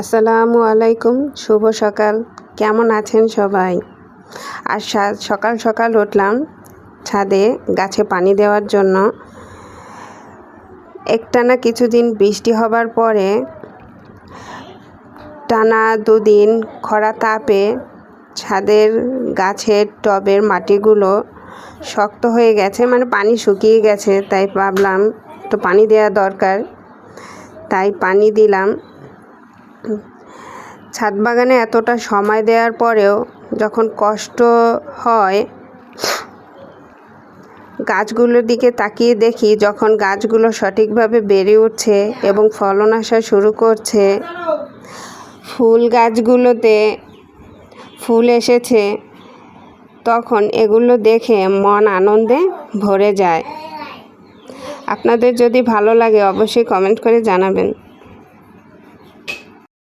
আসসালামু আলাইকুম, শুভ সকাল। কেমন আছেন সবাই? আর সকাল সকাল উঠলাম ছাদে গাছে পানি দেওয়ার জন্য। একটানা কিছুদিন বৃষ্টি হবার পরে টানা দুদিন খরা তাপে ছাদের গাছের টবের মাটিগুলো শক্ত হয়ে গেছে মানে পানি শুকিয়ে গেছে, তাই ভাবলাম তো পানি দেওয়া দরকার। তাই পানি দিলাম। ছাদ বাগানে এতটা সময় দেওয়ার পরেও যখন কষ্ট হয়, গাছগুলোর দিকে তাকিয়ে দেখি যখন গাছগুলো সঠিকভাবে বেড়ে উঠছে এবং ফলন আসা শুরু করছে, ফুল গাছগুলোতে ফুল এসেছে, তখন এগুলো দেখে মন আনন্দে ভরে যায়। আপনাদের যদি ভালো লাগে অবশ্যই কমেন্ট করে জানাবেন।